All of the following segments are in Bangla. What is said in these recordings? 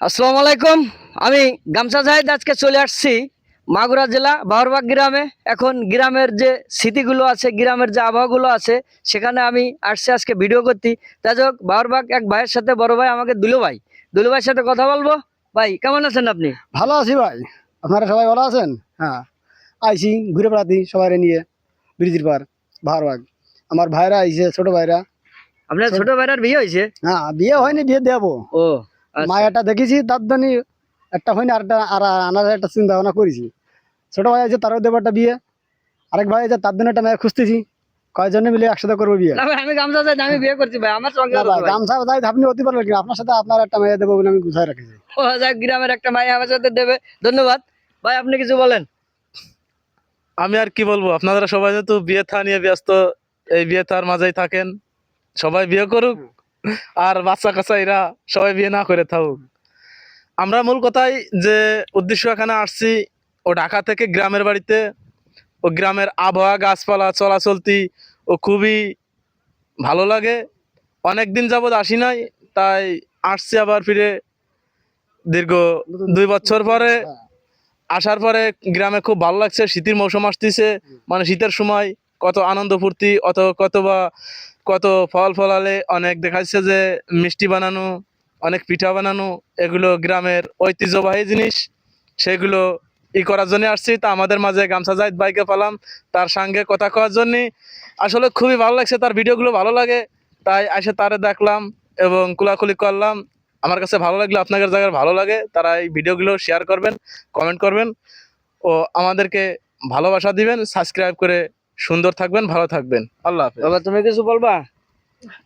আসসালামু আলাইকুম। আমি গামছা জাহিদ আজকে চলে আসছি মাগুরা জেলা বাহরবাগ গ্রামে। এখন গ্রামের যে স্মৃতিগুলো আছে গ্রামের যে আবহাওয়াগুলো আছে সেখানে আমি আসছি আজকে ভিডিও করতে। তাই হোক বাহরবাগ এক ভাইয়ের সাথে বড় ভাই আমাকে দুলো ভাই। দুলো ভাইয়ের সাথে কথা বলব। ভাই কেমন আছেন আপনি? ভালো আছি ভাই। আপনারা সবাই ভালো আছেন? হ্যাঁ। আইসি ঘুরে বেড়াতি সবাই নিয়ে ব্রিজির পার ভারবাগ আমার ভাইরা আইছে ছোট ভাইরা। আপনার ছোট ভাইরার বিয়ে হয়েছে? হ্যাঁ বিয়ে হয়নি বিয়ে দেবো। ও। মায়াটা দেখেছি তার জন্য একটা হয়নি আরেকটা আর আনার একটা চিন্তা ভাবনা করেছি। ছোট ভাই আছে তারও দেবো একটা বিয়ে। আরেক ভাই আছে তার জন্য একটা মেয়ে খুঁজতেছি। কয়জনে মিলে একসাথে করব বিয়ে? আমি গামছা জাহিদ আমি বিয়ে করছি ভাই আমার সঙ্গে। গামছা যাই আপনি অতি পারবেন কি আপনার সাথে আপনার একটা মেয়ে দেবো বলে আমি গুছাই রাখেছি। ও যাক গ্রামের একটা ভাই আমার সাথে দেবে ধন্যবাদ। ভাই আপনি কিছু বলেন। আমি আর কি বলব আপনারা সবাই যেহেতু বিয়ে থা নিয়ে ব্যস্ত এই বিয়ে থার মাঝেই থাকেন সবাই বিয়ে করুক। আর বাচ্চা কাচ্চা এরা সবাই বিয়ে না করে থাকুক। আমরা মূল কথাই যে উদ্দেশ্য এখানে আসছি ও ঢাকা থেকে গ্রামের বাড়িতে ও গ্রামের আবহাওয়া গাছপালা চলাচলতি ও খুবই ভালো লাগে। অনেক দিন যাবৎ আসি নাই তাই আসছি আবার ফিরে দীর্ঘ দুই বছর পরে। আসার পরে গ্রামে খুব ভালো লাগছে শীতের মৌসুম আসতেছে মানে শীতের সময় কত আনন্দ ফুর্তি, অত কত বা কত ফল ফলালে অনেক দেখাচ্ছে যে মিষ্টি বানানো, অনেক পিঠা বানানো, এগুলো গ্রামের ঐতিহ্যবাহী জিনিস। সেগুলো ই করার জন্য আসছি, তা আমাদের মাঝে গামছা জাহিদ বাইকে পালাম, তার সঙ্গে কথা কওয়ার জন্য। আসলে খুবই ভালো লাগছে, তার ভিডিওগুলো ভালো লাগে, তাই এসে তারে দেখলাম এবং কুলাকুলি করলাম। আমার কাছে ভালো লাগল আপনাদের জায়গায় ভালো লাগে, তারা এই ভিডিওগুলো শেয়ার করবেন কমেন্ট করবেন, ও আমাদেরকে ভালোবাসা দিবেন সাবস্ক্রাইব করে সুন্দর থাকবেন ভালো থাকবেন। আল্লাহ হাফেজ। বাবা তুমি কিছু বলবা?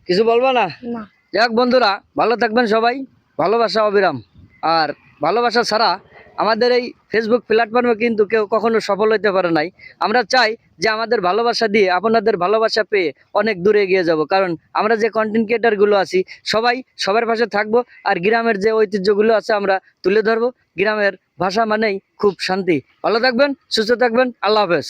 কিছু বলবা না? না। যাক বন্ধুরা ভালো থাকবেন সবাই। ভালোবাসা অবিরাম। আর ভালোবাসা ছাড়া আমাদের এই ফেসবুক প্ল্যাটফর্মে কিন্তু কেউ কখনো সফল হতে পারে নাই। আমরা চাই যে আমাদের ভালোবাসা দিয়ে আপনাদের ভালোবাসা পেয়ে অনেক দূরে এগিয়ে যাব। কারণ আমরা যে কন্টেন্ট ক্রিয়েটারগুলো আছি সবাই সবার পাশে থাকব আর গ্রামের যে ঐতিহ্যগুলো আছে আমরা তুলে ধরবো। গ্রামের ভাষা মানেই খুব শান্তি। ভালো থাকবেন সুস্থ থাকবেন। আল্লাহ হাফেজ।